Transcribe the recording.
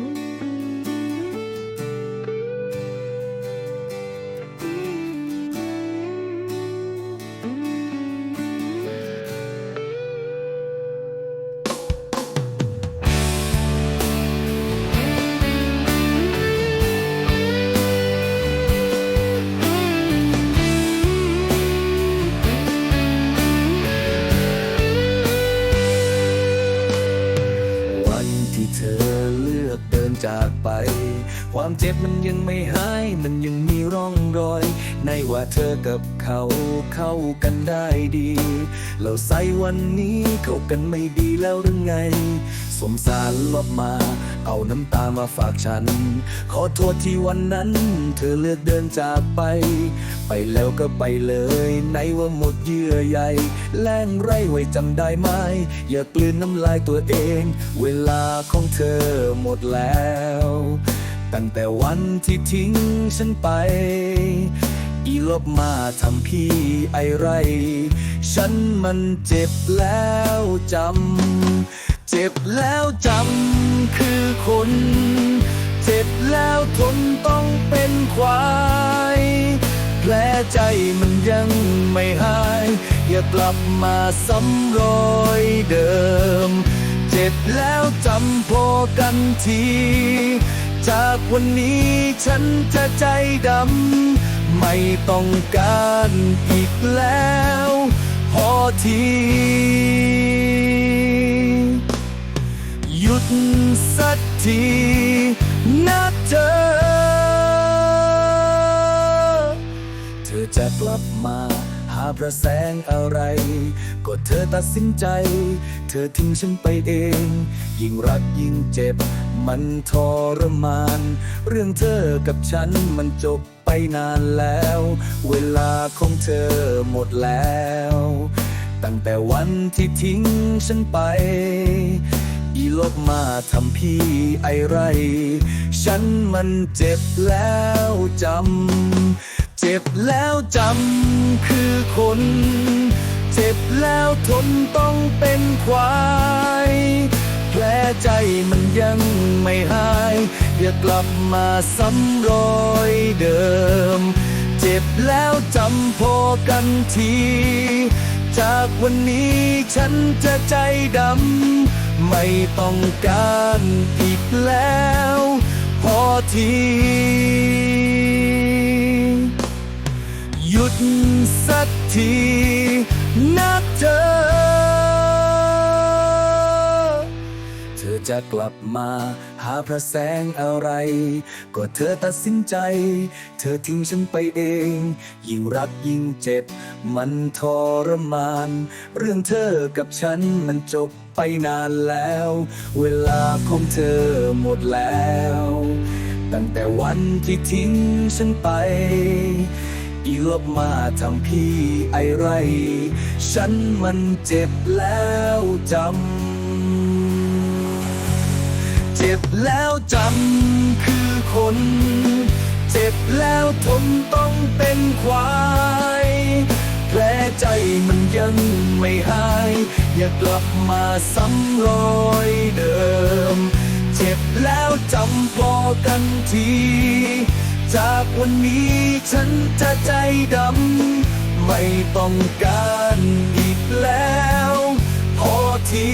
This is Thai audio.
วั ความเจ็บมันยังไม่หาย มันยังมีร่องรอย ในว่าเธอกับเขาเข้ากันได้ดีเราใส่วันนี้เข้ากันไม่ดีแล้วหรือไง สมสารลบมา เอาน้ำตามาฝากฉัน ขอโทษที่วันนั้น เธอเลือกเดินจากไป ไปแล้วก็ไปเลยในว่าหมดเยื่อใยแล้งไรไว้จำได้ไหม อย่ากลืนน้ำลายตัวเอง เวลาของเธอหมดแล้ว ตั้งแต่วันที่ทิ้งฉันไป อีลบมาทำพี่ไอไร ฉันมันเจ็บแล้วจำ เจ็บแล้วจำคือคน เจ็บแล้วทนต้องเป็นควายแผลใจมันยังไม่หาย อย่ากลับมาซ้ำรอยเดิม เจ็บแล้วจำพอกันที จากวันนี้ฉันจะใจดำ ไม่ต้องการอีกแล้ว พอที หยุดสักทีนะเธอ เธอจะกลับมาาพระแสงอะไร ก็เธอตัดสินใจ เธอทิ้งฉันไปเอง ยิ่งรักยิ่งเจ็บ มันทรมาน เรื่องเธอกับฉันมันจบไปนานแล้ว เวลาของเธอหมดแล้ว ตั้งแต่วันที่ทิ้งฉันไปอีลบมาทำพี่ไอไร ฉันมันเจ็บแล้วจำ เจ็บแล้วจำคือ น เจ็บแล้วทนต้องเป็นควาย แผลใจมันยังไม่หาย อย่ากลับมาซ้ำรอยเดิม เจ็บแล้วจำพอกันที จากวันนี้ฉันจะใจดำ ไม่ต้องการอีกแล้ว พอทีหยุดสัก ทีนะเธอ เธอจะกลับมา หาพระแสงอะไร ก็เธอตัดสินใจ เธอทิ้งฉันไปเอง ยิ่งรักยิ่งเจ็บ มันทรมาน เรื่องเธอกับฉันมันจบไปนานแล้ว เวลาของเธอหมดแล้ว ตั้งแต่วันที่ทิ้งฉันไป อีลบมาทำพี่ไอไร ฉันมันเจ็บแล้วจำ เจ็บแล้วจำคือคน เจ็บแล้วทนต้องเป็นควายแผลใจมันยังไม่หาย อย่ากลับมาซ้ำรอยเดิม เจ็บแล้วจำพอกันที จากวันนี้ฉันจะใจดำ ไม่ต้องการอีกแล้ว พอที